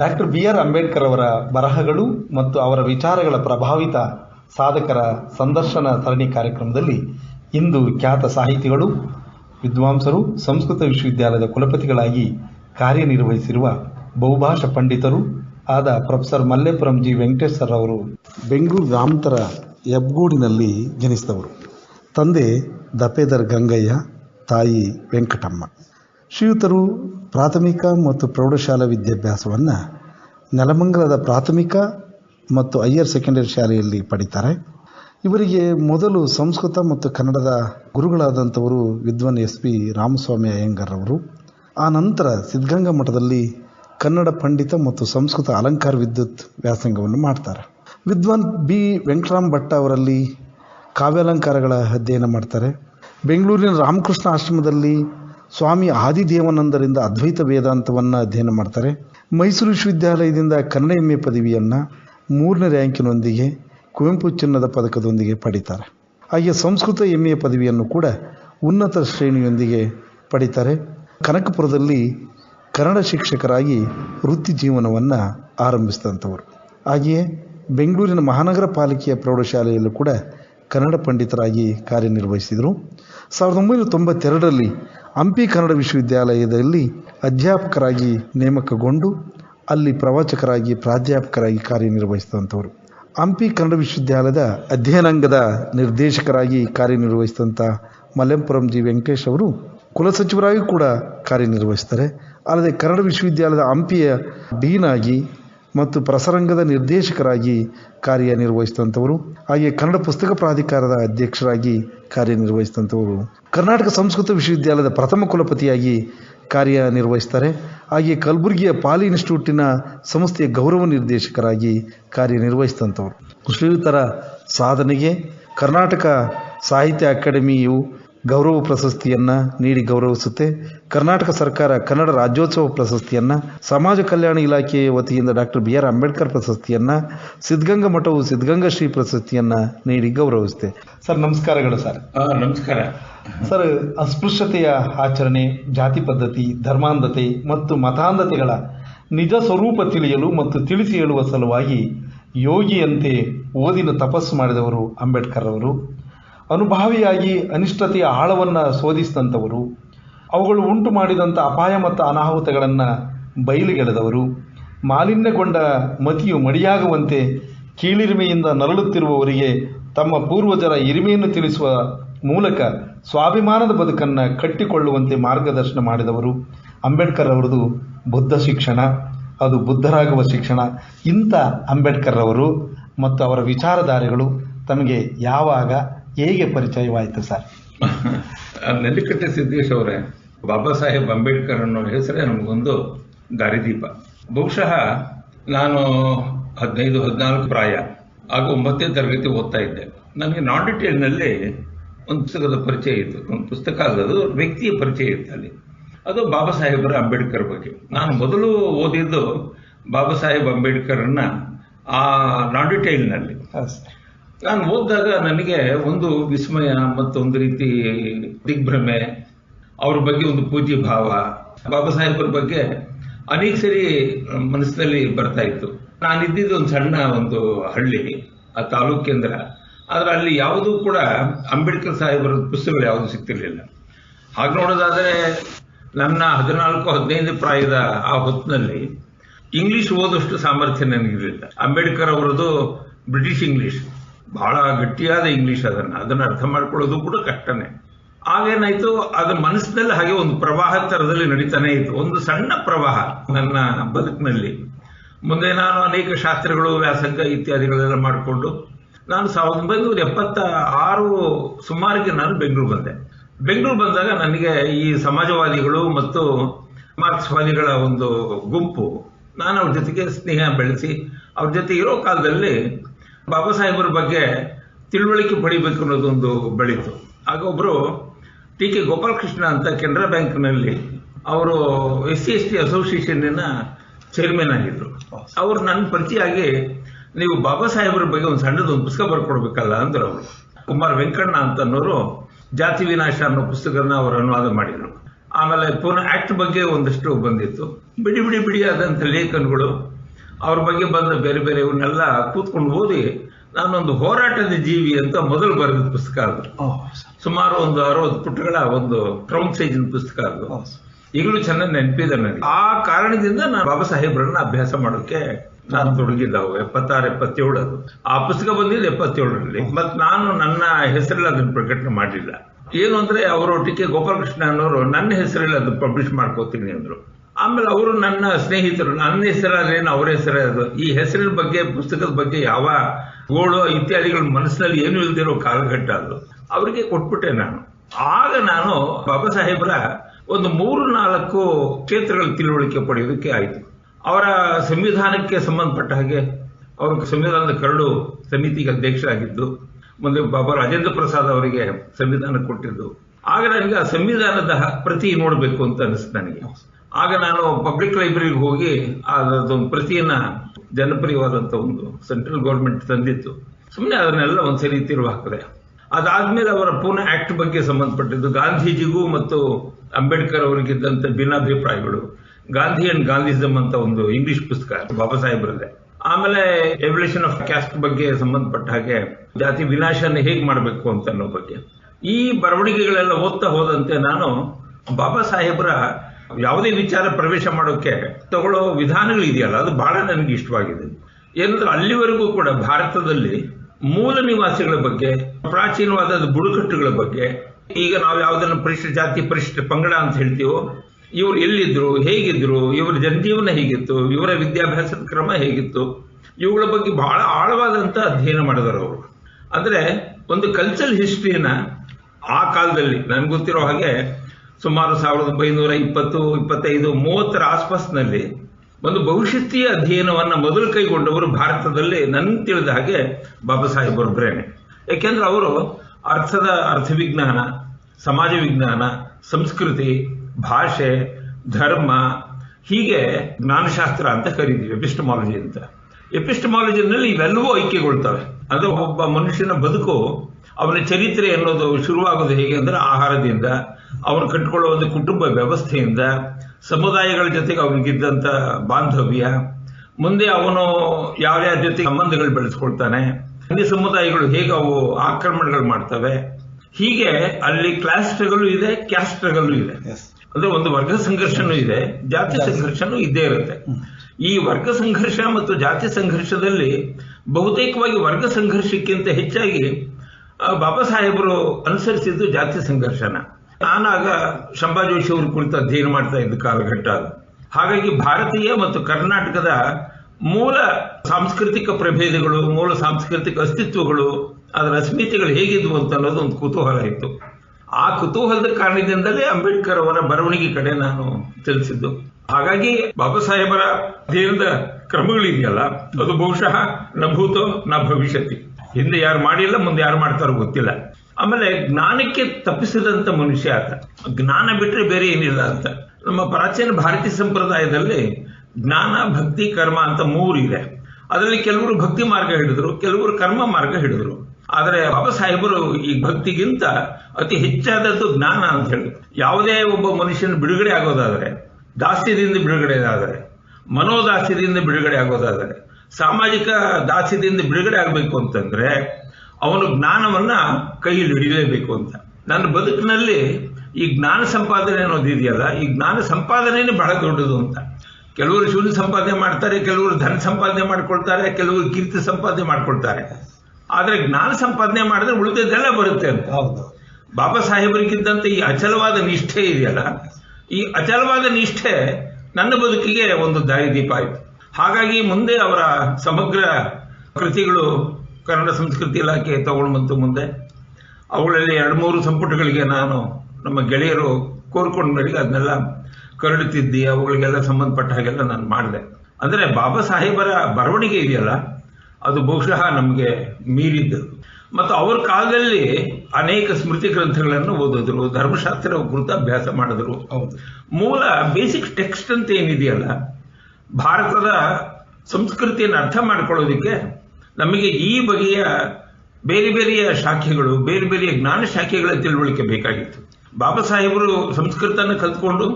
Doctor B R Ambedkar ಅವರ ಬರಹಗಳು ಮತ್ತು ಅವರ ವಿಚಾರಗಳ ಪ್ರಭಾವಿತ ಸಾಧಕರ ಸಂದರ್ಶನ ಸರಣಿ ಕಾರ್ಯಕ್ರಮದಲ್ಲಿ ಇಂದು ಖ್ಯಾತ ಸಾಹಿತಿಗಳು, ವಿದ್ವಾಂಸರು, ಸಂಸ್ಕೃತ ವಿಶ್ವವಿದ್ಯಾಲಯದ ಕುಲಪತಿಗಳಾಗಿ ಕಾರ್ಯನಿರ್ವಹಿಸಿರುವ ಬಹುಭಾಷಾ ಪಂಡಿತರು ಆದ professor Mallepuram G Venkatesh sir ಅವರು ಬೆಂಗಳೂರು ಗ್ರಾಮಾಂತರ ಹೆಬ್ಗೂಡಿನಲ್ಲಿ ಜನಿಸಿದವರು. ತಂದೆ ದಪೇದರ್ ಗಂಗಯ್ಯ, ತಾಯಿ ವೆಂಕಟಮ್ಮ. ಶ್ರೀಯುತರು ಪ್ರಾಥಮಿಕ ಮತ್ತು ಪ್ರೌಢಶಾಲಾ ವಿದ್ಯಾಭ್ಯಾಸವನ್ನು ನೆಲಮಂಗಲದ ಪ್ರಾಥಮಿಕ ಮತ್ತು ಹೈಯರ್ ಸೆಕೆಂಡರಿ ಶಾಲೆಯಲ್ಲಿ ಪಡಿತಾರೆ. ಇವರಿಗೆ ಮೊದಲು ಸಂಸ್ಕೃತ ಮತ್ತು ಕನ್ನಡದ ಗುರುಗಳಾದಂಥವರು ವಿದ್ವಾನ್ ಎಸ್ ಪಿ ರಾಮಸ್ವಾಮಿ ಅಯ್ಯಂಗಾರ್ ಅವರು. ಆ ನಂತರ ಸಿದ್ಧಗಂಗಾ ಮಠದಲ್ಲಿ ಕನ್ನಡ ಪಂಡಿತ ಮತ್ತು ಸಂಸ್ಕೃತ ಅಲಂಕಾರ ವಿದ್ಯುತ್ ವ್ಯಾಸಂಗವನ್ನು ಮಾಡ್ತಾರೆ. ವಿದ್ವಾನ್ ಬಿ ವೆಂಕಟರಾಮ್ ಭಟ್ಟ ಅವರಲ್ಲಿ ಕಾವ್ಯಾಲಂಕಾರಗಳ ಅಧ್ಯಯನ ಮಾಡ್ತಾರೆ. ಬೆಂಗಳೂರಿನ ರಾಮಕೃಷ್ಣ ಆಶ್ರಮದಲ್ಲಿ ಸ್ವಾಮಿ ಆದಿದೇವನಂದರಿಂದ ಅದ್ವೈತ ವೇದಾಂತವನ್ನು ಅಧ್ಯಯನ ಮಾಡ್ತಾರೆ. ಮೈಸೂರು ವಿಶ್ವವಿದ್ಯಾಲಯದಿಂದ ಕನ್ನಡ ಎಂ ಎ ಪದವಿಯನ್ನು ಮೂರನೇ ರ್ಯಾಂಕಿನೊಂದಿಗೆ ಕುವೆಂಪು ಚಿನ್ನದ ಪದಕದೊಂದಿಗೆ ಪಡಿತಾರೆ. ಹಾಗೆ ಸಂಸ್ಕೃತ ಎಂ ಎ ಪದವಿಯನ್ನು ಕೂಡ ಉನ್ನತ ಶ್ರೇಣಿಯೊಂದಿಗೆ ಪಡಿತಾರೆ. ಕನಕಪುರದಲ್ಲಿ ಕನ್ನಡ ಶಿಕ್ಷಕರಾಗಿ ವೃತ್ತಿ ಜೀವನವನ್ನು ಆರಂಭಿಸಿದಂಥವರು. ಹಾಗೆಯೇ ಬೆಂಗಳೂರಿನ ಮಹಾನಗರ ಪಾಲಿಕೆಯ ಪ್ರೌಢಶಾಲೆಯಲ್ಲೂ ಕೂಡ ಕನ್ನಡ ಪಂಡಿತರಾಗಿ ಕಾರ್ಯನಿರ್ವಹಿಸಿದರು. ಸಾವಿರದ ಒಂಬೈನೂರ ತೊಂಬತ್ತೆರಡರಲ್ಲಿ ಹಂಪಿ ಕನ್ನಡ ವಿಶ್ವವಿದ್ಯಾಲಯದಲ್ಲಿ ಅಧ್ಯಾಪಕರಾಗಿ ನೇಮಕಗೊಂಡು ಅಲ್ಲಿ ಪ್ರವಾಚಕರಾಗಿ ಪ್ರಾಧ್ಯಾಪಕರಾಗಿ ಕಾರ್ಯನಿರ್ವಹಿಸಿದಂಥವರು. ಹಂಪಿ ಕನ್ನಡ ವಿಶ್ವವಿದ್ಯಾಲಯದ ಅಧ್ಯಯನಾಂಗದ ನಿರ್ದೇಶಕರಾಗಿ ಕಾರ್ಯನಿರ್ವಹಿಸಿದಂಥ ಮಲೆಂಪುರಂ ಜಿ ವೆಂಕಟೇಶ್ ಅವರು ಕುಲಸಚಿವರಾಗಿ ಕೂಡ ಕಾರ್ಯನಿರ್ವಹಿಸ್ತಾರೆ. ಅಲ್ಲದೆ ಕನ್ನಡ ವಿಶ್ವವಿದ್ಯಾಲಯದ ಹಂಪಿಯ ಡೀನ್ ಆಗಿ ಮತ್ತು ಪ್ರಸರಂಗದ ನಿರ್ದೇಶಕರಾಗಿ ಕಾರ್ಯನಿರ್ವಹಿಸಿದಂಥವರು ಹಾಗೆ ಕನ್ನಡ ಪುಸ್ತಕ ಪ್ರಾಧಿಕಾರದ ಅಧ್ಯಕ್ಷರಾಗಿ ಕಾರ್ಯನಿರ್ವಹಿಸಿದಂಥವರು. ಕರ್ನಾಟಕ ಸಂಸ್ಕೃತ ವಿಶ್ವವಿದ್ಯಾಲಯದ ಪ್ರಥಮ ಕುಲಪತಿಯಾಗಿ ಕಾರ್ಯನಿರ್ವಹಿಸ್ತಾರೆ ಹಾಗೆ ಕಲಬುರಗಿಯ ಪಾಲಿ ಇನ್ಸ್ಟಿಟ್ಯೂಟಿನ ಸಂಸ್ಥೆಯ ಗೌರವ ನಿರ್ದೇಶಕರಾಗಿ ಕಾರ್ಯನಿರ್ವಹಿಸಿದಂಥವರು. ಶ್ರೀಯುತರ ಸಾಧನೆಗೆ ಕರ್ನಾಟಕ ಸಾಹಿತ್ಯ ಅಕಾಡೆಮಿಯು ಗೌರವ ಪ್ರಶಸ್ತಿಯನ್ನು ನೀಡಿ ಗೌರವಿಸುತ್ತೆ. ಕರ್ನಾಟಕ ಸರ್ಕಾರ ಕನ್ನಡ ರಾಜ್ಯೋತ್ಸವ ಪ್ರಶಸ್ತಿಯನ್ನು ಸಮಾಜ ಕಲ್ಯಾಣ ಇಲಾಖೆಯ ವತಿಯಿಂದ ಡಾಕ್ಟರ್ ಬಿ ಆರ್ ಅಂಬೇಡ್ಕರ್ ಪ್ರಶಸ್ತಿಯನ್ನು ಸಿದ್ಧಗಂಗಾ ಮಠವು ಸಿದ್ಧಗಂಗಾ ಶ್ರೀ ಪ್ರಶಸ್ತಿಯನ್ನು ನೀಡಿ ಗೌರವಿಸುತ್ತೆ. ಸರ್ ನಮಸ್ಕಾರಗಳು ಸರ್. ನಮಸ್ಕಾರ. ಸರ್ ಅಸ್ಪೃಶ್ಯತೆಯ ಆಚರಣೆ ಜಾತಿ ಪದ್ಧತಿ ಧರ್ಮಾಂಧತೆ ಮತ್ತು ಮತಾಂಧತೆಗಳ ನಿಜ ಸ್ವರೂಪ ತಿಳಿಯಲು ಮತ್ತು ತಿಳಿಸಿ ಹೇಳುವ ಸಲುವಾಗಿ ಯೋಗಿಯಂತೆ ಓದಿನ ತಪಸ್ಸು ಮಾಡಿದವರು ಅಂಬೇಡ್ಕರ್ ಅವರು. ಅನುಭಾವಿಯಾಗಿ ಅನಿಷ್ಟತೆಯ ಆಳವನ್ನು ಶೋಧಿಸಿದಂಥವರು ಅವುಗಳು ಉಂಟು ಮಾಡಿದಂಥ ಅಪಾಯ ಮತ್ತು ಅನಾಹುತಗಳನ್ನು ಬಯಲಿಗೆಳೆದವರು, ಮಾಲಿನ್ಯಗೊಂಡ ಮತಿಯು ಮಡಿಯಾಗುವಂತೆ ಕೀಳಿರಿಮೆಯಿಂದ ನರಳುತ್ತಿರುವವರಿಗೆ ತಮ್ಮ ಪೂರ್ವಜರ ಇರಿಮೆಯನ್ನು ತಿಳಿಸುವ ಮೂಲಕ ಸ್ವಾಭಿಮಾನದ ಬದುಕನ್ನು ಕಟ್ಟಿಕೊಳ್ಳುವಂತೆ ಮಾರ್ಗದರ್ಶನ ಮಾಡಿದವರು ಅಂಬೇಡ್ಕರ್ ಅವರದು ಬುದ್ಧ ಶಿಕ್ಷಣ. ಅದು ಬುದ್ಧರಾಗುವ ಶಿಕ್ಷಣ. ಇಂಥ ಅಂಬೇಡ್ಕರ್ ಅವರು ಮತ್ತು ಅವರ ವಿಚಾರಧಾರೆಗಳು ತಮಗೆ ಯಾವಾಗ ಹೇಗೆ ಪರಿಚಯವಾಯಿತು ಸರ್? ನೆಲ್ಲಿಕಟ್ಟೆ ಸಿದ್ದೇಶ್ ಅವರೇ ಬಾಬಾ ಸಾಹೇಬ್ ಅಂಬೇಡ್ಕರ್ ಅನ್ನೋ ಹೆಸರೇ ನಮಗೊಂದು ದಾರಿದೀಪ. ಬಹುಶಃ ನಾನು ಹದಿನೈದು ಹದಿನಾಲ್ಕು ಪ್ರಾಯ ಹಾಗೂ ಒಂಬತ್ತನೇ ತರಗತಿ ಓದ್ತಾ ಇದ್ದೆ. ನನಗೆ ನಾನ್ ಡಿಟೇಲ್ನಲ್ಲಿ ಒಂದು ಪುಸ್ತಕದ ಪರಿಚಯ ಇತ್ತು. ಒಂದು ಪುಸ್ತಕ ಅಲ್ಲದ ವ್ಯಕ್ತಿಯ ಪರಿಚಯ ಇತ್ತು ಅಲ್ಲಿ. ಅದು ಬಾಬಾ ಸಾಹೇಬರ ಅಂಬೇಡ್ಕರ್ ಬಗ್ಗೆ. ನಾನು ಮೊದಲು ಓದಿದ್ದು ಬಾಬಾ ಸಾಹೇಬ್ ಅಂಬೇಡ್ಕರ್ನ ಆ ನಾನ್ ಡಿಟೇಲ್ನಲ್ಲಿ ನಾನು ಓದಿದಾಗ ನನಗೆ ಒಂದು ವಿಸ್ಮಯ ಮತ್ತು ಒಂದು ರೀತಿ ದಿಗ್ಭ್ರಮೆ, ಅವ್ರ ಬಗ್ಗೆ ಒಂದು ಪೂಜ್ಯ ಭಾವ, ಬಾಬಾ ಸಾಹೇಬರ ಬಗ್ಗೆ ಅನೇಕ ಸರಿ ಮನಸ್ಸಿನಲ್ಲಿ ಬರ್ತಾ ಇತ್ತು. ನಾನು ಇದ್ದಿದ್ದು ಒಂದು ಸಣ್ಣ ಒಂದು ಹಳ್ಳಿ, ಆ ತಾಲೂಕು ಕೇಂದ್ರ. ಆದರೆ ಅಲ್ಲಿ ಯಾವುದೂ ಕೂಡ ಅಂಬೇಡ್ಕರ್ ಸಾಹೇಬರ ಪುಸ್ತಕಗಳು ಯಾವುದು ಸಿಗ್ತಿರ್ಲಿಲ್ಲ. ಹಾಗೆ ನೋಡೋದಾದ್ರೆ ನನ್ನ ಹದಿನಾಲ್ಕು, ಹದಿನೈದು ಪ್ರಾಯದ ಆ ಹೊತ್ತಿನಲ್ಲಿ ಇಂಗ್ಲಿಷ್ ಓದೋಷ್ಟು ಸಾಮರ್ಥ್ಯ ನನಗಿರಲಿಲ್ಲ. ಅಂಬೇಡ್ಕರ್ ಅವರದು ಬ್ರಿಟಿಷ್ ಇಂಗ್ಲಿಷ್. ಬಹಳ ಗಟ್ಟಿಯಾದ ಇಂಗ್ಲಿಷ್ ಅದನ್ನ. ಅದನ್ನ ಅರ್ಥ ಮಾಡ್ಕೊಳ್ಳೋದು ಕೂಡ ಕಷ್ಟನೇ. ಆಗೇನಾಯ್ತು ಅದು ಮನಸ್ಸಿನಲ್ಲಿ ಹಾಗೆ ಒಂದು ಪ್ರವಾಹ ತರದಲ್ಲಿ ನಡೀತಾನೆ ಇತ್ತು. ಒಂದು ಸಣ್ಣ ಪ್ರವಾಹ ನನ್ನ ಬದುಕಿನಲ್ಲಿ. ಮುಂದೆ ನಾನು ಅನೇಕ ಶಾಸ್ತ್ರಗಳು, ವ್ಯಾಸಂಗ ಇತ್ಯಾದಿಗಳೆಲ್ಲ ಮಾಡಿಕೊಂಡು ನಾನು ಸಾವಿರದ ಒಂಬೈನೂರ ಎಪ್ಪತ್ತ ಆರು ಸುಮಾರಿಗೆ ನಾನು ಬೆಂಗಳೂರು ಬಂದೆ. ಬೆಂಗಳೂರು ಬಂದಾಗ ನನಗೆ ಈ ಸಮಾಜವಾದಿಗಳು ಮತ್ತು ಮಾರ್ಕ್ಸ್ವಾದಿಗಳ ಒಂದು ಗುಂಪು. ನಾನು ಅವ್ರ ಜೊತೆಗೆ ಸ್ನೇಹ ಬೆಳೆಸಿ, ಅವ್ರ ಜೊತೆ ಇರೋ ಕಾಲದಲ್ಲಿ ಬಾಬಾ ಸಾಹೇಬರ ಬಗ್ಗೆ ತಿಳುವಳಿಕೆ ಪಡಿಬೇಕು ಅನ್ನೋದೊಂದು ಬೆಳೀತು. ಆಗ ಒಬ್ರು ಟಿ ಕೆ ಗೋಪಾಲಕೃಷ್ಣ ಅಂತ ಕೆನರಾ ಬ್ಯಾಂಕ್ನಲ್ಲಿ ಅವರು ಎಸ್ ಸಿ ಎಸ್ ಟಿ ಅಸೋಸಿಯೇಷನ್ನ ಚೇರ್ಮನ್ ಆಗಿದ್ರು. ಅವ್ರು ನನ್ನ ಪ್ರತಿಯಾಗಿ ನೀವು ಬಾಬಾ ಸಾಹೇಬರ ಬಗ್ಗೆ ಒಂದು ಸಣ್ಣದೊಂದು ಪುಸ್ತಕ ಬರ್ಕೊಡ್ಬೇಕಲ್ಲ ಅಂದ್ರು ಅವರು. ಕುಮಾರ್ ವೆಂಕಣ್ಣ ಅಂತ ಅನ್ನೋರು ಜಾತಿ ವಿನಾಶ ಅನ್ನೋ ಪುಸ್ತಕನ ಅವರು ಅನುವಾದ ಮಾಡಿದ್ರು. ಆಮೇಲೆ ಪುನಃ ಆಕ್ಟ್ ಬಗ್ಗೆ ಒಂದಷ್ಟು ಬಂದಿತ್ತು. ಬಿಡಿ ಬಿಡಿ ಬಿಡಿ ಆದಂಥ ಲೇಖನಗಳು ಅವ್ರ ಬಗ್ಗೆ ಬಂದ ಬೇರೆ ಬೇರೆ ಇವನ್ನೆಲ್ಲ ಕೂತ್ಕೊಂಡು ಓದಿ ನಾನೊಂದು ಹೋರಾಟದ ಜೀವಿ ಅಂತ ಮೊದಲು ಬರೆದ ಪುಸ್ತಕ ಅದು. ಸುಮಾರು ಒಂದು ಅರವತ್ತು ಪುಟಗಳ ಒಂದು ಕ್ರೌನ್ ಸೈಜಿನ ಪುಸ್ತಕ ಅದು. ಈಗಲೂ ಚೆನ್ನಾಗಿ ನೆನಪಿದೆ ನನಗೆ. ಆ ಕಾರಣದಿಂದ ನಾನು ಬಾಬಾ ಸಾಹೇಬ್ರನ್ನ ಅಭ್ಯಾಸ ಮಾಡೋಕೆ ನಾನು ತೊಡಗಿದ್ದವು ಎಪ್ಪತ್ತಾರು ಎಪ್ಪತ್ತೇಳು ಅದು. ಆ ಪುಸ್ತಕ ಬಂದಿದ್ದು ಎಪ್ಪತ್ತೇಳರಲ್ಲಿ. ಮತ್ತೆ ನಾನು ನನ್ನ ಹೆಸರಲ್ಲಿ ಅದನ್ನು ಪ್ರಕಟಣೆ ಮಾಡಲಿಲ್ಲ ಏನು ಅಂದ್ರೆ ಅವರೊಟ್ಟಿಗೆ ಗೋಪಾಲಕೃಷ್ಣ ಅನ್ನೋರು ನನ್ನ ಹೆಸರಲ್ಲಿ ಅದು ಪಬ್ಲಿಷ್ ಮಾಡ್ಕೋತೀನಿ ಅಂದ್ರು. ಆಮೇಲೆ ಅವರು ನನ್ನ ಸ್ನೇಹಿತರು, ನನ್ನ ಹೆಸರೇನು ಅವರ ಹೆಸರೇ ಅದು. ಈ ಹೆಸರಿನ ಬಗ್ಗೆ, ಪುಸ್ತಕದ ಬಗ್ಗೆ ಯಾವ ಗೋಳು ಇತ್ಯಾದಿಗಳ ಮನಸ್ಸಿನಲ್ಲಿ ಏನು ಇಲ್ದಿರೋ ಕಾಲಘಟ್ಟ ಅದು. ಅವರಿಗೆ ಕೊಟ್ಬಿಟ್ಟೆ ನಾನು. ಆಗ ನಾನು ಬಾಬಾ ಸಾಹೇಬರ ಒಂದು ಮೂರು ನಾಲ್ಕು ಕ್ಷೇತ್ರಗಳ ತಿಳುವಳಿಕೆ ಪಡೆಯೋದಕ್ಕೆ ಆಯಿತು. ಅವರ ಸಂವಿಧಾನಕ್ಕೆ ಸಂಬಂಧಪಟ್ಟ ಹಾಗೆ ಅವರು ಸಂವಿಧಾನದ ಕರಡು ಸಮಿತಿಗೆ ಅಧ್ಯಕ್ಷರಾಗಿದ್ದು ಮುಂದೆ ಬಾಬಾ ರಾಜೇಂದ್ರ ಪ್ರಸಾದ್ ಅವರಿಗೆ ಸಂವಿಧಾನ ಕೊಟ್ಟಿದ್ದು. ಆಗ ನನಗೆ ಆ ಸಂವಿಧಾನದ ಪ್ರತಿ ನೋಡಬೇಕು ಅಂತ ಅನಿಸ್ತು ನನಗೆ. ಆಗ ನಾನು ಪಬ್ಲಿಕ್ ಲೈಬ್ರರಿಗೆ ಹೋಗಿ ಅದೊಂದು ಪ್ರತಿಯನ್ನ ಜನಪ್ರಿಯವಾದಂತ ಒಂದು ಸೆಂಟ್ರಲ್ ಗೌರ್ಮೆಂಟ್ ತಂದಿತ್ತು. ಸುಮ್ಮನೆ ಅದನ್ನೆಲ್ಲ ಒಂದ್ಸರಿ ತಿರುವು ಹಾಕಿದೆ. ಅದಾದ್ಮೇಲೆ ಅವರ ಪೂರ್ಣ ಆಕ್ಟ್ ಬಗ್ಗೆ ಸಂಬಂಧಪಟ್ಟಿದ್ದು ಗಾಂಧೀಜಿಗೂ ಮತ್ತು ಅಂಬೇಡ್ಕರ್ ಅವರಿಗಿದ್ದಂತ ಭಿನ್ನಾಭಿಪ್ರಾಯಗಳು. ಗಾಂಧಿ ಅಂಡ್ ಗಾಂಧಿಸಮ್ ಅಂತ ಒಂದು ಇಂಗ್ಲಿಷ್ ಪುಸ್ತಕ ಬಾಬಾ ಸಾಹೇಬ್ರದ್ದೇ. ಆಮೇಲೆ ಎವಲ್ಯೂಷನ್ ಆಫ್ ಕ್ಯಾಸ್ಟ್ ಬಗ್ಗೆ ಸಂಬಂಧಪಟ್ಟ ಹಾಗೆ ಜಾತಿ ವಿನಾಶನ ಹೇಗೆ ಮಾಡಬೇಕು ಅಂತ ಅನ್ನೋ ಬಗ್ಗೆ. ಈ ಬರವಣಿಗೆಗಳೆಲ್ಲ ಓದ್ತಾ ಹೋದಂತೆ ನಾನು ಬಾಬಾ ಸಾಹೇಬ್ರ ಯಾವುದೇ ವಿಚಾರ ಪ್ರವೇಶ ಮಾಡೋಕ್ಕೆ ತಗೊಳ್ಳೋ ವಿಧಾನಗಳು ಇದೆಯಲ್ಲ, ಅದು ಬಹಳ ನನಗೆ ಇಷ್ಟವಾಗಿದೆ. ಏನಂದ್ರೆ ಅಲ್ಲಿವರೆಗೂ ಕೂಡ ಭಾರತದಲ್ಲಿ ಮೂಲ ನಿವಾಸಿಗಳ ಬಗ್ಗೆ ಪ್ರಾಚೀನವಾದ ಬುಡಕಟ್ಟುಗಳ ಬಗ್ಗೆ, ಈಗ ನಾವು ಯಾವುದನ್ನು ಪರಿಶಿಷ್ಟ ಜಾತಿ ಪರಿಶಿಷ್ಟ ಪಂಗಡ ಅಂತ ಹೇಳ್ತೀವೋ, ಇವರು ಎಲ್ಲಿದ್ರು, ಹೇಗಿದ್ರು, ಇವರ ಜನಜೀವನ ಹೇಗಿತ್ತು, ಇವರ ವಿದ್ಯಾಭ್ಯಾಸದ ಕ್ರಮ ಹೇಗಿತ್ತು, ಇವುಗಳ ಬಗ್ಗೆ ಬಹಳ ಆಳವಾದಂತ ಅಧ್ಯಯನ ಮಾಡಿದರು ಅವರು. ಅಂದ್ರೆ ಒಂದು ಕಲ್ಚರಲ್ ಹಿಸ್ಟ್ರಿನ ಆ ಕಾಲದಲ್ಲಿ, ನನ್ಗೆ ಗೊತ್ತಿರೋ ಹಾಗೆ ಸುಮಾರು ಸಾವಿರದ ಒಂಬೈನೂರ ಇಪ್ಪತ್ತು, ಇಪ್ಪತ್ತೈದು, ಮೂವತ್ತರ ಆಸ್ಪಾಸ್ನಲ್ಲಿ ಒಂದು ಭವಿಷ್ಯತೀಯ ಅಧ್ಯಯನವನ್ನು ಮೊದಲು ಕೈಗೊಂಡವರು ಭಾರತದಲ್ಲಿ ನನ್ನ ತಿಳಿದ ಹಾಗೆ ಬಾಬಾ ಸಾಹೇಬ್ ಒಬ್ಬರೇನೆ ಯಾಕೆಂದ್ರೆ ಅವರು ಅರ್ಥದ ಅರ್ಥವಿಜ್ಞಾನ, ಸಮಾಜ ವಿಜ್ಞಾನ, ಸಂಸ್ಕೃತಿ, ಭಾಷೆ, ಧರ್ಮ, ಹೀಗೆ ಜ್ಞಾನಶಾಸ್ತ್ರ ಅಂತ ಕರೀತೀವಿ, ಎಪಿಸ್ಟಮಾಲಜಿ ಅಂತ. ಎಪಿಸ್ಟಮಾಲಜಿನಲ್ಲಿ ಇವೆಲ್ಲವೂ ಐಕ್ಯಗೊಳ್ತವೆ. ಅದು ಒಬ್ಬ ಮನುಷ್ಯನ ಬದುಕು, ಅವನ ಚರಿತ್ರೆ ಅನ್ನೋದು ಶುರುವಾಗೋದು ಹೇಗೆ ಅಂದ್ರೆ ಆಹಾರದಿಂದ ಅವನು ಕಟ್ಟಿಕೊಳ್ಳುವ ಒಂದು ಕುಟುಂಬ ವ್ಯವಸ್ಥೆಯಿಂದ ಸಮುದಾಯಗಳ ಜೊತೆಗೆ ಅವನಿಗಿದ್ದಂತ ಬಾಂಧವ್ಯ ಮುಂದೆ ಅವನು ಯಾವ್ಯಾವ ಜೊತೆ ಸಂಬಂಧಗಳು ಬೆಳೆಸ್ಕೊಳ್ತಾನೆ ಅನ್ಯ ಸಮುದಾಯಗಳು ಹೇಗೆ ಅವು ಆಕ್ರಮಣಗಳು ಮಾಡ್ತವೆ ಹೀಗೆ ಅಲ್ಲಿ ಕ್ಲಾಸ್ಟ್ಗಳು ಇದೆ ಕ್ಯಾಸ್ಟ್ಗಳು ಸ್ಟ್ರಗಲ್ ಇದೆ ಅಂದ್ರೆ ಒಂದು ವರ್ಗ ಸಂಘರ್ಷನೂ ಇದೆ ಜಾತಿ ಸಂಘರ್ಷನೂ ಇದ್ದೇ ಇರುತ್ತೆ. ಈ ವರ್ಗ ಸಂಘರ್ಷ ಮತ್ತು ಜಾತಿ ಸಂಘರ್ಷದಲ್ಲಿ ಬಹುತೇಕವಾಗಿ ವರ್ಗ ಸಂಘರ್ಷಕ್ಕಿಂತ ಹೆಚ್ಚಾಗಿ ಬಾಬಾ ಸಾಹೇಬರು ಅನುಸರಿಸಿದ್ದು ಜಾತಿ ಸಂಘರ್ಷನ. ನಾನಾಗ ಶಂಭಾ ಜೋಶಿ ಅವ್ರ ಕುರಿತು ಅಧ್ಯಯನ ಮಾಡ್ತಾ ಇದ್ದ ಕಾಲಘಟ್ಟ ಅದು. ಹಾಗಾಗಿ ಭಾರತೀಯ ಮತ್ತು ಕರ್ನಾಟಕದ ಮೂಲ ಸಾಂಸ್ಕೃತಿಕ ಪ್ರಭೇದಗಳು, ಮೂಲ ಸಾಂಸ್ಕೃತಿಕ ಅಸ್ತಿತ್ವಗಳು, ಅದರ ಅಸ್ಮಿತೆಗಳು ಹೇಗಿದ್ವು ಅಂತ ಅನ್ನೋದು ಒಂದು ಕುತೂಹಲ ಇತ್ತು. ಆ ಕುತೂಹಲದ ಕಾರಣದಿಂದಲೇ ಅಂಬೇಡ್ಕರ್ ಅವರ ಬರವಣಿಗೆ ಕಡೆ ನಾನು ತಿಳಿಸಿದ್ದು. ಹಾಗಾಗಿ ಬಾಬಾ ಸಾಹೇಬರ ಅಧ್ಯಯನದ ಕ್ರಮಗಳಿದೆಯಲ್ಲ, ಅದು ಬಹುಶಃ ನ ಭೂತೋ ನ ಭವಿಷ್ಯತಿ. ಹಿಂದೆ ಯಾರು ಮಾಡಿಲ್ಲ, ಮುಂದೆ ಯಾರು ಮಾಡ್ತಾರೋ ಗೊತ್ತಿಲ್ಲ. ಆಮೇಲೆ ಜ್ಞಾನಕ್ಕೆ ತಪ್ಪಿಸಿದಂತ ಮನುಷ್ಯ ಆತ. ಜ್ಞಾನ ಬಿಟ್ರೆ ಬೇರೆ ಏನಿಲ್ಲ ಅಂತ. ನಮ್ಮ ಪ್ರಾಚೀನ ಭಾರತೀಯ ಸಂಪ್ರದಾಯದಲ್ಲಿ ಜ್ಞಾನ, ಭಕ್ತಿ, ಕರ್ಮ ಅಂತ ಮೂರು ಇದೆ. ಅದರಲ್ಲಿ ಕೆಲವರು ಭಕ್ತಿ ಮಾರ್ಗ ಹಿಡಿದ್ರು, ಕೆಲವರು ಕರ್ಮ ಮಾರ್ಗ ಹಿಡಿದ್ರು. ಆದರೆ ಬಾಬಾ ಸಾಹೇಬರು ಈ ಭಕ್ತಿಗಿಂತ ಅತಿ ಹೆಚ್ಚಾದದ್ದು ಜ್ಞಾನ ಅಂತ ಹೇಳಿ. ಯಾವುದೇ ಒಬ್ಬ ಮನುಷ್ಯನ ಬಿಡುಗಡೆ ಆಗೋದಾದರೆ, ದಾಸ್ಯದಿಂದ ಬಿಡುಗಡೆ ಆದರೆ, ಮನೋದಾಸ್ಯದಿಂದ ಬಿಡುಗಡೆ ಆಗೋದಾದರೆ, ಸಾಮಾಜಿಕ ದಾಸ್ಯದಿಂದ ಬಿಡುಗಡೆ ಆಗಬೇಕು ಅಂತಂದ್ರೆ ಅವನು ಜ್ಞಾನವನ್ನ ಕೈಯಲ್ಲಿ ಹಿಡಿಯಲೇಬೇಕು ಅಂತ. ನನ್ನ ಬದುಕಿನಲ್ಲಿ ಈ ಜ್ಞಾನ ಸಂಪಾದನೆ ಅನ್ನೋದು ಇದೆಯಲ್ಲ ಈ ಜ್ಞಾನ ಸಂಪಾದನೆನೇ ಬಹಳ ದೊಡ್ಡದು ಅಂತ. ಕೆಲವರು ಶೂನ್ಯ ಸಂಪಾದನೆ ಮಾಡ್ತಾರೆ ಕೆಲವರು ಧನ ಸಂಪಾದನೆ ಮಾಡ್ಕೊಳ್ತಾರೆ ಕೆಲವರು ಕೀರ್ತಿ ಸಂಪಾದನೆ ಮಾಡ್ಕೊಳ್ತಾರೆ. ಆದರೆ ಜ್ಞಾನ ಸಂಪಾದನೆ ಮಾಡಿದ್ರೆ ಉಳಿದದ್ದೆಲ್ಲ ಬರುತ್ತೆ ಅಂತ. ಹೌದು. ಬಾಬಾ ಸಾಹೇಬರಿಗಿದ್ದಂತೆ ಈ ಅಚಲವಾದ ನಿಷ್ಠೆ ಇದೆಯಲ್ಲ ಈ ಅಚಲವಾದ ನಿಷ್ಠೆ ನನ್ನ ಬದುಕಿಗೆ ಒಂದು ದಾರಿದೀಪ ಆಯಿತು. ಹಾಗಾಗಿ ಮುಂದೆ ಅವರ ಸಮಗ್ರ ಕೃತಿಗಳು ಕನ್ನಡ ಸಂಸ್ಕೃತಿ ಇಲಾಖೆ ತಗೊಂಡು ಬಂತು ಮುಂದೆ ಅವುಗಳಲ್ಲಿ ಎರಡು ಮೂರು ಸಂಪುಟಗಳಿಗೆ ನಾನು ನಮ್ಮ ಗೆಳೆಯರು ಕೋರ್ಕೊಂಡ ಮೇಲೆ ಅದನ್ನೆಲ್ಲ ಕರಡುತ್ತಿದ್ದಿ ಅವುಗಳಿಗೆಲ್ಲ ಸಂಬಂಧಪಟ್ಟ ಹಾಗೆಲ್ಲ ನಾನು ಮಾಡಿದೆ. ಅಂದರೆ ಬಾಬಾ ಸಾಹೇಬರ ಬರವಣಿಗೆ ಇದೆಯಲ್ಲ ಅದು ಬಹುಶಃ ನಮಗೆ ಮೀರಿದ್ದು. ಮತ್ತು ಅವ್ರ ಕಾಲದಲ್ಲಿ ಅನೇಕ ಸ್ಮೃತಿ ಗ್ರಂಥಗಳನ್ನು ಓದಿದ್ರು ಧರ್ಮಶಾಸ್ತ್ರ ಕುರಿತು ಅಭ್ಯಾಸ ಮಾಡಿದ್ರು. ಹೌದು. ಮೂಲ ಬೇಸಿಕ್ ಟೆಕ್ಸ್ಟ್ ಅಂತ ಏನಿದೆಯಲ್ಲ ಭಾರತದ ಸಂಸ್ಕೃತಿಯನ್ನು ಅರ್ಥ ಮಾಡ್ಕೊಳ್ಳೋದಕ್ಕೆ ನಮಗೆ ಈ ಬಗೆಯ ಬೇರೆ ಬೇರೆಯ ಶಾಖೆಗಳು, ಬೇರೆ ಬೇರೆಯ ಜ್ಞಾನ ಶಾಖೆಗಳ ತಿಳುವಳಿಕೆ ಬೇಕಾಗಿತ್ತು ಬಾಬಾ ಸಾಹೇಬರು ಸಂಸ್ಕೃತನ ಕಲ್ತ್ಕೊಂಡು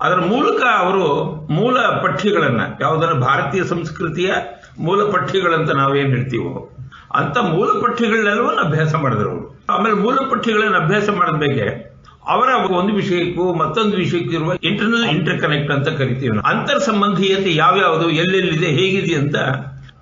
ಅದರ ಮೂಲಕ ಅವರು ಮೂಲ ಪಠ್ಯಗಳನ್ನ ಯಾವುದರ ಭಾರತೀಯ ಸಂಸ್ಕೃತಿಯ ಮೂಲ ಪಠ್ಯಗಳಂತ ನಾವೇನ್ ಹೇಳ್ತೀವೋ, ಅಂತ ಮೂಲ ಪಠ್ಯಗಳನ್ನೆಲ್ಲವನ್ನು ಅಭ್ಯಾಸ ಮಾಡಿದ್ರು ಅವರು ಆಮೇಲೆ ಮೂಲ ಪಠ್ಯಗಳನ್ನು ಅಭ್ಯಾಸ ಮಾಡಿದ್ಮೇಲೆ ಅವರ ಒಂದು ವಿಷಯಕ್ಕೂ ಮತ್ತೊಂದು ವಿಷಯಕ್ಕೂ ಇರುವ ಇಂಟರ್ನಲ್ ಇಂಟರ್ ಕನೆಕ್ಟ್ ಅಂತ ಕರಿತೀವಿ. ಅಂತರ್ ಸಂಬಂಧೀಯತೆ ಯಾವ್ಯಾವುದು, ಎಲ್ಲೆಲ್ಲಿದೆ, ಹೇಗಿದೆ ಅಂತ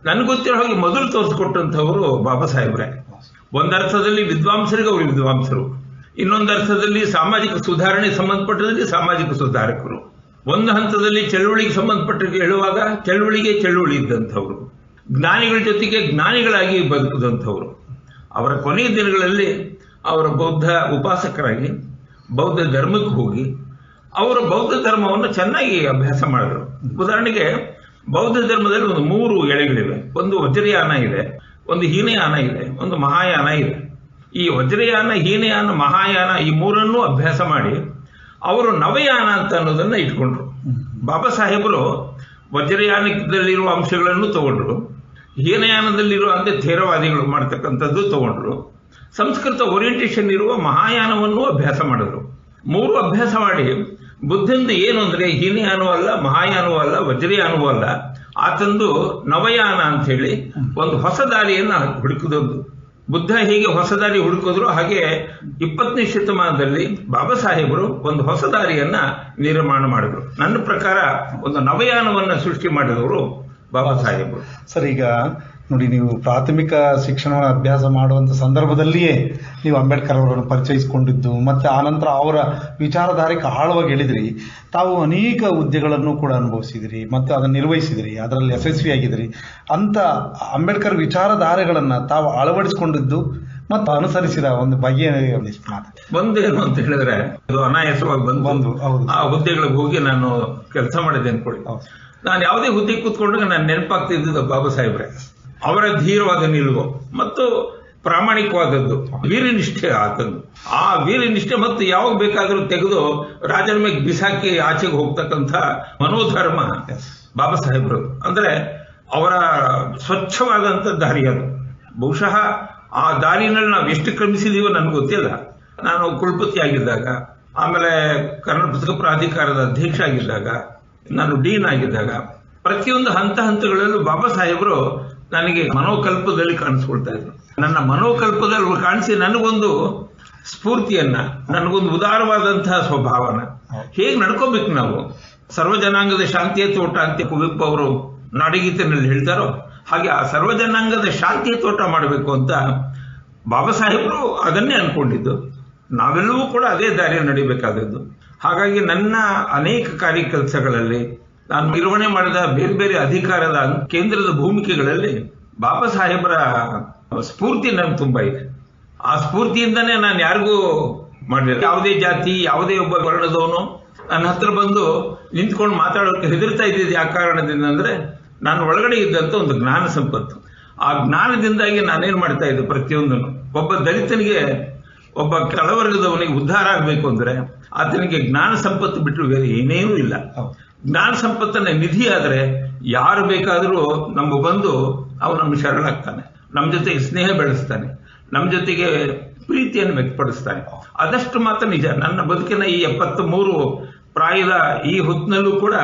ನನಗೆ ಗೊತ್ತಿರೋ ಹಾಗೆ ಮೊದಲು ತೋರಿಸ್ಕೊಟ್ಟಂಥವರು ಬಾಬಾ ಸಾಹೇಬ್ರೆ. ಒಂದರ್ಥದಲ್ಲಿ ವಿದ್ವಾಂಸರಿಗೆ ಅವರು ವಿದ್ವಾಂಸರು. ಇನ್ನೊಂದು ಅರ್ಥದಲ್ಲಿ ಸಾಮಾಜಿಕ ಸುಧಾರಣೆ ಸಂಬಂಧಪಟ್ಟದಲ್ಲಿ ಸಾಮಾಜಿಕ ಸುಧಾರಕರು. ಒಂದು ಹಂತದಲ್ಲಿ ಚಳುವಳಿಗೆ ಸಂಬಂಧಪಟ್ಟ ಹೇಳುವಾಗ ಚಳುವಳಿಗೆ ಚಳುವಳಿ ಇದ್ದಂಥವ್ರು. ಜ್ಞಾನಿಗಳ ಜೊತೆಗೆ ಜ್ಞಾನಿಗಳಾಗಿ ಬದುಕಿದಂಥವ್ರು. ಅವರ ಕೊನೆಯ ದಿನಗಳಲ್ಲಿ ಅವರ ಬೌದ್ಧ ಉಪಾಸಕರಾಗಿ, ಬೌದ್ಧ ಧರ್ಮಕ್ಕೆ ಹೋಗಿ, ಅವರು ಬೌದ್ಧ ಧರ್ಮವನ್ನು ಚೆನ್ನಾಗಿ ಅಭ್ಯಾಸ ಮಾಡಿದ್ರು. ಉದಾಹರಣೆಗೆ ಬೌದ್ಧ ಧರ್ಮದಲ್ಲಿ ಒಂದು ಮೂರು ಎಳೆಗಳಿವೆ. ಒಂದು ವಜ್ರಯಾನ ಇದೆ, ಒಂದು ಹೀನಯಾನ ಇದೆ, ಒಂದು ಮಹಾಯಾನ ಇದೆ. ಈ ವಜ್ರಯಾನ, ಹೀನಯಾನ, ಮಹಾಯಾನ ಈ ಮೂರನ್ನೂ ಅಭ್ಯಾಸ ಮಾಡಿ ಅವರು ನವಯಾನ ಅಂತ ಅನ್ನೋದನ್ನ ಇಟ್ಕೊಂಡ್ರು. ಬಾಬಾ ಸಾಹೇಬರು ವಜ್ರಯಾನದಲ್ಲಿರುವ ಅಂಶಗಳನ್ನು ತಗೊಂಡ್ರು. ಹೀನಯಾನದಲ್ಲಿರುವ ಅಂದ್ರೆ ಥೇರವಾದಿಗಳು ಮಾಡ್ತಕ್ಕಂಥದ್ದು ತಗೊಂಡ್ರು. ಸಂಸ್ಕೃತ ಓರಿಯೆಂಟೇಷನ್ ಇರುವ ಮಹಾಯಾನವನ್ನು ಅಭ್ಯಾಸ ಮಾಡಿದ್ರು. ಮೂರು ಅಭ್ಯಾಸ ಮಾಡಿ ಬುದ್ಧಂದು ಏನು ಅಂದ್ರೆ ಹೀನಯಾನೂ ಅಲ್ಲ ಮಹಾಯಾನೂ ಅಲ್ಲ ವಜ್ರಯಾನೂ ಅಲ್ಲ. ಆತಂದು ನವಯಾನ ಅಂತ ಹೇಳಿ ಒಂದು ಹೊಸ ದಾರಿಯನ್ನ ಹುಡುಕಿದೊಂದು ಬುದ್ಧ ಹೇಗೆ ಹೊಸ ದಾರಿ ಹುಡುಕಿದ್ರು. ಹಾಗೆ ಇಪ್ಪತ್ತನೇ ಶತಮಾನದಲ್ಲಿ ಬಾಬಾ ಸಾಹೇಬರು ಒಂದು ಹೊಸ ದಾರಿಯನ್ನ ನಿರ್ಮಾಣ ಮಾಡಿದ್ರು. ನನ್ನ ಪ್ರಕಾರ ಒಂದು ನವಯಾನವನ್ನ ಸೃಷ್ಟಿ ಮಾಡಿದವರು ಬಾಬಾ ಸಾಹೇಬರು. ಸರ್, ಈಗ ನೋಡಿ ನೀವು ಪ್ರಾಥಮಿಕ ಶಿಕ್ಷಣವನ್ನು ಅಭ್ಯಾಸ ಮಾಡುವಂತ ಸಂದರ್ಭದಲ್ಲಿಯೇ ನೀವು ಅಂಬೇಡ್ಕರ್ ಅವರನ್ನು ಪರಿಚಯಿಸಿಕೊಂಡಿದ್ದು ಮತ್ತೆ ಆನಂತರ ಅವರ ವಿಚಾರಧಾರೆಗೆ ಆಳವಾಗಿ ಹೇಳಿದ್ರಿ. ತಾವು ಅನೇಕ ಹುದ್ದೆಗಳನ್ನು ಕೂಡ ಅನುಭವಿಸಿದಿರಿ ಮತ್ತು ಅದನ್ನು ನಿರ್ವಹಿಸಿದಿರಿ ಅದರಲ್ಲಿ ಆಗಿದ್ರಿ. ಅಂತ ಅಂಬೇಡ್ಕರ್ ವಿಚಾರಧಾರೆಗಳನ್ನ ತಾವು ಅಳವಡಿಸಿಕೊಂಡಿದ್ದು ಮತ್ತು ಅನುಸರಿಸಿದ ಒಂದು ಬಗೆಯ ಒಂದು ಒಂದೇನು ಅಂತ ಹೇಳಿದ್ರೆ ಅದು ಅನಾಯಾಸವಾಗಿ ಬಂದು ಬಂದು, ಹೌದು. ಆ ಹುದ್ದೆಗಳಿಗೆ ಹೋಗಿ ನಾನು ಕೆಲಸ ಮಾಡಿದೆ ಅನ್ಕೊಳ್ಳಿ. ನಾನು ಯಾವುದೇ ಹುದ್ದೆಗೆ ಕೂತ್ಕೊಂಡಾಗ ನಾನು ನೆನಪಾಗ್ತಿದ್ದು ಬಾಬಾ ಸಾಹೇಬ್ರೆ. ಅವರ ಧೀರವಾದ ನಿಲುವು ಮತ್ತು ಪ್ರಾಮಾಣಿಕವಾದದ್ದು ವೀರನಿಷ್ಠೆ ಆತದ್ದು ಆ ವೀರನಿಷ್ಠೆ ಮತ್ತು ಯಾವಾಗ ಬೇಕಾದರೂ ತೆಗೆದು ರಾಜನ ಮೇಲೆ ಬಿಸಾಕಿ ಆಚೆಗೆ ಹೋಗ್ತಕ್ಕಂಥ ಮನೋಧರ್ಮ ಬಾಬಾ ಸಾಹೇಬ್ರು. ಅಂದ್ರೆ ಅವರ ಸ್ವಚ್ಛವಾದಂಥ ದಾರಿ ಅದು. ಬಹುಶಃ ಆ ದಾರಿನಲ್ಲಿ ನಾವು ಎಷ್ಟು ಕ್ರಮಿಸಿದೀವೋ ನನಗೆ ಗೊತ್ತಿಲ್ಲ. ನಾನು ಕುಲಪತಿ ಆಗಿದ್ದಾಗ ಆಮೇಲೆ ಕನ್ನಡ ಪುಸ್ತಕ ಪ್ರಾಧಿಕಾರದ ಅಧ್ಯಕ್ಷ ಆಗಿದ್ದಾಗ ನಾನು ಡೀನ್ ಆಗಿದ್ದಾಗ ಪ್ರತಿಯೊಂದು ಹಂತ ಹಂತಗಳಲ್ಲೂ ಬಾಬಾ ಸಾಹೇಬರು ನನಗೆ ಮನೋಕಲ್ಪದಲ್ಲಿ ಕಾಣಿಸ್ಕೊಳ್ತಾ ಇದ್ರು. ನನ್ನ ಮನೋಕಲ್ಪದಲ್ಲಿ ಕಾಣಿಸಿ ನನಗೊಂದು ಸ್ಫೂರ್ತಿಯನ್ನ ನನಗೊಂದು ಉದಾರವಾದಂತಹ ಸ್ವಭಾವನ. ಹೇಗೆ ನಡ್ಕೋಬೇಕು ನಾವು? ಸರ್ವಜನಾಂಗದ ಶಾಂತಿಯ ತೋಟ ಅಂತ ಕುವೆಂಪು ಅವರು ನಾಡಗೀತೆನಲ್ಲಿ ಹೇಳ್ತಾರೋ ಹಾಗೆ ಆ ಸರ್ವಜನಾಂಗದ ಶಾಂತಿಯ ತೋಟ ಮಾಡಬೇಕು ಅಂತ ಬಾಬಾ ಸಾಹೇಬರು ಅದನ್ನೇ ಅನ್ಕೊಂಡಿದ್ದು. ನಾವೆಲ್ಲವೂ ಕೂಡ ಅದೇ ದಾರಿಯಲ್ಲಿ ನಡಿಬೇಕಾದದ್ದು. ಹಾಗಾಗಿ ನನ್ನ ಅನೇಕ ಕಾರ್ಯ ಕೆಲಸಗಳಲ್ಲಿ ನಾನು ನಿರ್ವಹಣೆ ಮಾಡಿದ ಬೇರೆ ಬೇರೆ ಅಧಿಕಾರದ ಕೇಂದ್ರದ ಭೂಮಿಕೆಗಳಲ್ಲಿ ಬಾಬಾ ಸಾಹೇಬರ ಸ್ಫೂರ್ತಿ ನನಗೆ ತುಂಬಾ ಇದೆ. ಆ ಸ್ಫೂರ್ತಿಯಿಂದನೇ ನಾನು ಯಾರಿಗೂ ಮಾಡಿಲ್ಲ ಯಾವುದೇ ಜಾತಿ, ಯಾವುದೇ ಒಬ್ಬ ವರ್ಣದವನು ನನ್ನ ಹತ್ರ ಬಂದು ನಿಂತ್ಕೊಂಡು ಮಾತಾಡೋಕೆ ಹೆದರ್ತಾ ಇದ್ದಿದ್ದು ಯಾವ ಕಾರಣದಿಂದ ಅಂದ್ರೆ ನಾನು ಒಳಗಡೆ ಇದ್ದಂತ ಒಂದು ಜ್ಞಾನ ಸಂಪತ್ತು. ಆ ಜ್ಞಾನದಿಂದಾಗಿ ನಾನೇನ್ ಮಾಡ್ತಾ ಇದ್ದೆ ಪ್ರತಿಯೊಂದನ್ನು. ಒಬ್ಬ ದಲಿತನಿಗೆ, ಒಬ್ಬ ಕೆಳವರ್ಗದವನಿಗೆ ಉದ್ಧಾರ ಆಗಬೇಕು ಅಂದ್ರೆ ಆತನಿಗೆ ಜ್ಞಾನ ಸಂಪತ್ತು ಬಿಟ್ಟರು ಬೇರೆ ಏನೇನೂ ಇಲ್ಲ. ಜ್ಞಾನ ಸಂಪತ್ತನ್ನ ನಿಧಿ ಆದ್ರೆ ಯಾರು ಬೇಕಾದರೂ ನಮ್ಮ ಬಂದು ಅವನು ನಮ್ಮ ಶರಣಾಗ್ತಾನೆ. ನಮ್ಮ ಜೊತೆಗೆ ಸ್ನೇಹ ಬೆಳೆಸ್ತಾನೆ. ನಮ್ಮ ಜೊತೆಗೆ ಪ್ರೀತಿಯನ್ನು ವ್ಯಕ್ತಪಡಿಸ್ತಾನೆ. ಅದಷ್ಟು ಮಾತ್ರ ನಿಜ. ನನ್ನ ಬದುಕಿನ ಈ ಎಪ್ಪತ್ತ ಮೂರು ಪ್ರಾಯದ ಈ ಹೊತ್ತಿನಲ್ಲೂ ಕೂಡ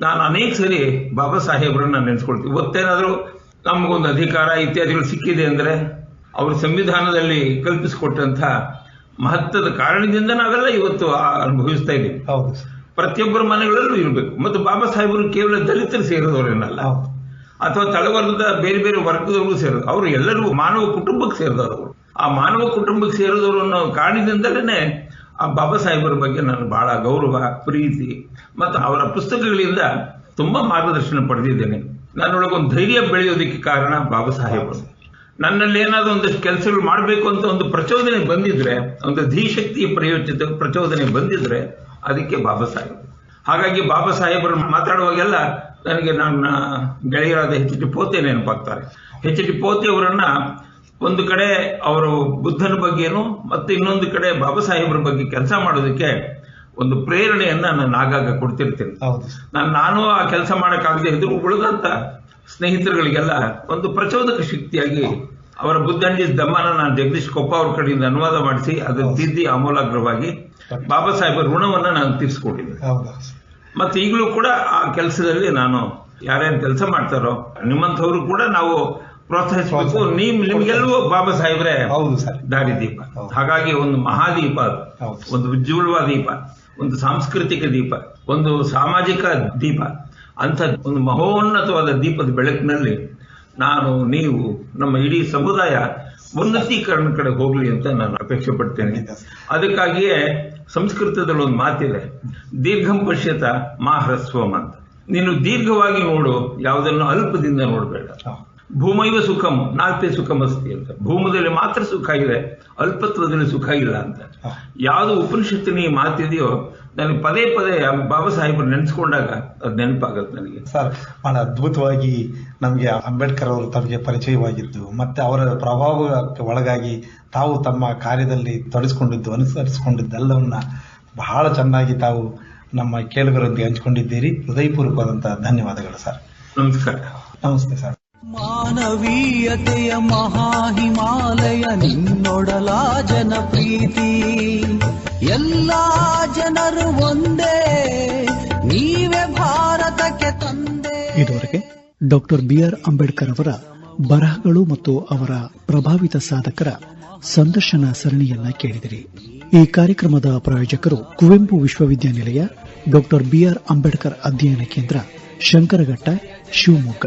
ನಾನು ಅನೇಕ ಸರಿ ಬಾಬಾ ಸಾಹೇಬ್ರನ್ನ ನೆನೆಸ್ಕೊಳ್ತೀನಿ. ಇವತ್ತೇನಾದರೂ ನಮಗೊಂದು ಅಧಿಕಾರ ಇತ್ಯಾದಿಗಳು ಸಿಕ್ಕಿದೆ ಅಂದ್ರೆ ಅವರು ಸಂವಿಧಾನದಲ್ಲಿ ಕಲ್ಪಿಸಿಕೊಟ್ಟಂತಹ ಮಹತ್ವದ ಕಾರಣದಿಂದ ನಾವೆಲ್ಲ ಇವತ್ತು ಅನುಭವಿಸ್ತಾ ಇದ್ದೀವಿ. ಹೌದು ಪ್ರತಿಯೊಬ್ಬರ ಮನೆಗಳಲ್ಲೂ ಇರಬೇಕು. ಮತ್ತು ಬಾಬಾ ಸಾಹೇಬರು ಕೇವಲ ದಲಿತರು ಸೇರಿದವರೇನಲ್ಲ ಅಥವಾ ತಳವರ್ಗದ ಬೇರೆ ಬೇರೆ ವರ್ಗದವರು ಸೇರಿದ ಅವರು ಎಲ್ಲರಿಗೂ ಮಾನವ ಕುಟುಂಬಕ್ಕೆ ಸೇರಿದವರು. ಆ ಮಾನವ ಕುಟುಂಬಕ್ಕೆ ಸೇರಿದವರು ಅನ್ನೋ ಕಾರಣದಿಂದಲೇ ಆ ಬಾಬಾ ಸಾಹೇಬರ ಬಗ್ಗೆ ನಾನು ಬಹಳ ಗೌರವ ಪ್ರೀತಿ ಮತ್ತು ಅವರ ಪುಸ್ತಕಗಳಿಂದ ತುಂಬ ಮಾರ್ಗದರ್ಶನ ಪಡೆದಿದ್ದೇನೆ. ನನ್ನೊಳಗೊಂದು ಧೈರ್ಯ ಬೆಳೆಯೋದಕ್ಕೆ ಕಾರಣ ಬಾಬಾ ಸಾಹೇಬರು. ನನ್ನಲ್ಲಿ ಏನಾದರೂ ಒಂದಷ್ಟು ಕೆಲಸಗಳು ಮಾಡಬೇಕು ಅಂತ ಒಂದು ಪ್ರಚೋದನೆ ಬಂದಿದ್ರೆ ಒಂದು ಧೀಶಕ್ತಿಯ ಪ್ರಯೋಜಿತ ಪ್ರಚೋದನೆ ಬಂದಿದ್ರೆ ಅದಕ್ಕೆ ಬಾಬಾ ಸಾಹೇಬ್. ಹಾಗಾಗಿ ಬಾಬಾ ಸಾಹೇಬರು ಮಾತಾಡುವಾಗೆಲ್ಲ ನನಗೆ ನನ್ನ ಗೆಳೆಯರಾದ ಹೆಚ್ ಡಿ ಪೋತೆ ನೆನಪಾಗ್ತಾರೆ. ಹೆಚ್ ಡಿ ಪೋತೆಯವರನ್ನ ಒಂದು ಕಡೆ ಅವರು ಬುದ್ಧನ ಬಗ್ಗೆನೂ ಮತ್ತು ಇನ್ನೊಂದು ಕಡೆ ಬಾಬಾ ಸಾಹೇಬ್ರ ಬಗ್ಗೆ ಕೆಲಸ ಮಾಡೋದಕ್ಕೆ ಒಂದು ಪ್ರೇರಣೆಯನ್ನ ನಾನು ಆಗಾಗ ಕೊಡ್ತಿರ್ತೇನೆ. ಹೌದು. ನಾನು ನಾನು ಆ ಕೆಲಸ ಮಾಡೋಕ್ಕಾಗದೆ ಇದ್ರು ಉಳಿದಂತ ಸ್ನೇಹಿತರುಗಳಿಗೆಲ್ಲ ಒಂದು ಪ್ರಚೋದಕ ಶಕ್ತಿಯಾಗಿ ಅವರ ಬುದ್ಧಂಡಿ ದಮ್ಮನ ನಾನು ಜಗದೀಶ್ ಕೊಪ್ಪ ಅವ್ರ ಕಡೆಯಿಂದ ಅನುವಾದ ಮಾಡಿಸಿ ಅದನ್ನು ತಿದ್ದಿ ಅಮೂಲಾಗ್ರವಾಗಿ ಬಾಬಾ ಸಾಹೇಬರ ಋಣವನ್ನ ನಾನು ತೀರಿಸ್ಕೊಟ್ಟಿದ್ದೆ. ಮತ್ತು ಮತ್ತೆ ಈಗಲೂ ಕೂಡ ಆ ಕೆಲಸದಲ್ಲಿ ನಾನು ಯಾರ್ಯಾರು ಕೆಲಸ ಮಾಡ್ತಾರೋ ನಿಮ್ಮಂಥವ್ರು ಕೂಡ ನಾವು ಪ್ರೋತ್ಸಾಹಿಸಬೇಕು. ನೀವು ನಿಮ್ಗೆಲ್ಲವೂ ಬಾಬಾ ಸಾಹೇಬ್ರೆ ದಾರಿದೀಪ. ಹೌದು. ಹಾಗಾಗಿ ಒಂದು ಮಹಾದೀಪ ಒಂದು ಉಜ್ವಲವಾದ ದೀಪ. ಒಂದು ಸಾಂಸ್ಕೃತಿಕ ದೀಪ. ಒಂದು ಸಾಮಾಜಿಕ ದೀಪ. ಅಂತ ಒಂದು ಮಹೋನ್ನತವಾದ ದೀಪದ ಬೆಳಕಿನಲ್ಲಿ ನಾನು ನೀವು ನಮ್ಮ ಇಡೀ ಸಮುದಾಯ ಉನ್ನತೀಕರಣ ಕಡೆ ಹೋಗ್ಲಿ ಅಂತ ನಾನು ಅಪೇಕ್ಷೆ ಪಡ್ತೇನೆ. ಅದಕ್ಕಾಗಿಯೇ ಸಂಸ್ಕೃತದಲ್ಲಿ ಒಂದು ಮಾತಿದೆ ದೀರ್ಘಂ ಪಶ್ಯತ ಮಾ ಹ್ರಸ್ವಂ ಅಂತ. ನೀನು ದೀರ್ಘವಾಗಿ ನೋಡು ಯಾವುದನ್ನು ಅಲ್ಪದಿಂದ ನೋಡಬೇಡ. ಭೂಮೈವ ಸುಖಂ ನಾಲ್ಪೇ ಸುಖಮಸ್ತಿ ಅಂತ. ಭೂಮದಲ್ಲಿ ಮಾತ್ರ ಸುಖ ಇದೆ ಅಲ್ಪತ್ವದಲ್ಲಿ ಸುಖ ಇಲ್ಲ ಅಂತ. ಯಾವುದು ಉಪನಿಷತ್ತಿನ ಈ ಮಾತಿದೆಯೋ ನನಗೆ ಪದೇ ಪದೇ ಬಾಬಾ ಸಾಹೇಬರು ನೆನೆಸ್ಕೊಂಡಾಗ ಅದು ನೆನಪಾಗತ್ತೆ ನನಗೆ. ಸರ್ ಬಹಳ ಅದ್ಭುತವಾಗಿ ನಮಗೆ ಅಂಬೇಡ್ಕರ್ ಅವರು ತಮಗೆ ಪರಿಚಯವಾಗಿದ್ದು ಮತ್ತೆ ಅವರ ಪ್ರಭಾವಕ್ಕೆ ಒಳಗಾಗಿ ತಾವು ತಮ್ಮ ಕಾರ್ಯದಲ್ಲಿ ತೊಡಸ್ಕೊಂಡಿದ್ದು ಅನುಸರಿಸಿಕೊಂಡಿದ್ದೆಲ್ಲವನ್ನ ಬಹಳ ಚೆನ್ನಾಗಿ ತಾವು ನಮ್ಮ ಕೇಳುಗರೊಂದಿಗೆ ಹಂಚಿಕೊಂಡಿದ್ದೀರಿ. ಹೃದಯಪೂರ್ವಕವಾದಂತಹ ಧನ್ಯವಾದಗಳು ಸರ್. ನಮಸ್ಕಾರ. ನಮಸ್ತೆ ಸರ್. ಮಾನವೀಯತೆಯ ಮಹಾಹಿಮಾಲಯ ನಿನ್ನೊಡಲ ಜನಪ್ರೀತಿ. ಎಲ್ಲ ಜನರು ಒಂದೇ, ನೀವೇ ಭಾರತಕ್ಕೆ ತಂದೆ. ಇದುವರೆಗೆ ಡಾಕ್ಟರ್ ಬಿಆರ್ ಅಂಬೇಡ್ಕರ್ ಅವರ ಬರಹಗಳು ಮತ್ತು ಅವರ ಪ್ರಭಾವಿತ ಸಾಧಕರ ಸಂದರ್ಶನ ಸರಣಿಯನ್ನ ಕೇಳಿದಿರಿ. ಈ ಕಾರ್ಯಕ್ರಮದ ಪ್ರಾಯೋಜಕರು ಕುವೆಂಪು ವಿಶ್ವವಿದ್ಯಾನಿಲಯ, ಡಾಕ್ಟರ್ ಬಿಆರ್ ಅಂಬೇಡ್ಕರ್ ಅಧ್ಯಯನ ಕೇಂದ್ರ, ಶಂಕರಘಟ್ಟ, ಶಿವಮೊಗ್ಗ.